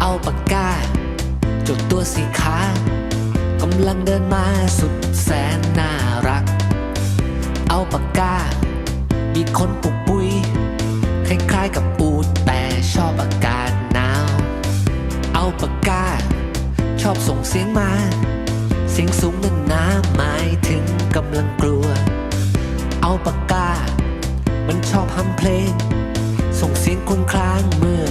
เอาปากกา จดตัวสีขากำลังเดินมาสุดแสนน่ารัก เอาปากกา มีคนปุกปุย คล้ายๆกับปูดแต่ชอบอากาศหนาว เอาปากกา ชอบส่งเสียงมา เสียงสูงนั่นนะหมายถึงกำลังกลัว เอาปากกา มันชอบฮัมเพลง ส่งเสียงครวญครางเมื่อ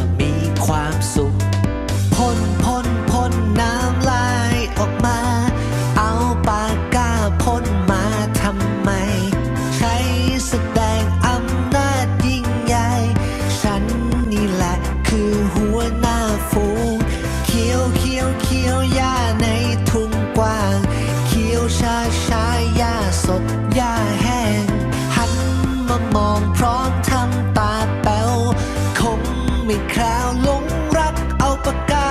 ไม่คราวหลงรักเอาปากกา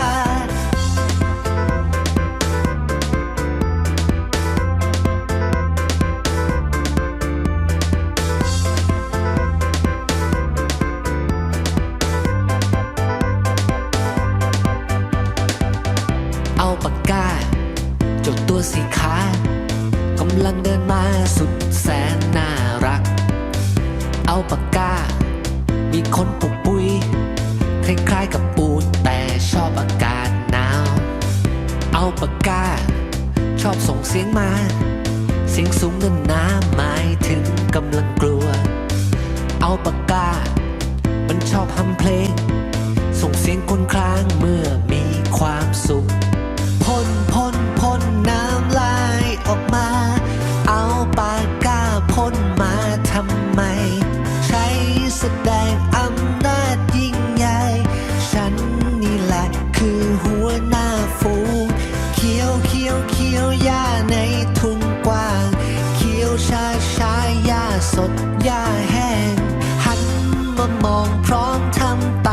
เอาปากกาจดตัวสีขากำลังเดินมาสุดแสนน่ารัก เอาปากกา มีคนปุก คล้ายๆกับปูแต่ชอบอากาศหนาว เอาปากกา ชอบส่งเสียงมา เสียงสูงนั่นนะหมายถึงกำลังกลัว เอาปากกา มันชอบทำเพลง ส่งเสียงคนคลางเมื่อมีความสุขพ่น ชาชายยาสดยาแห้ง หันมามองพร้อมทำ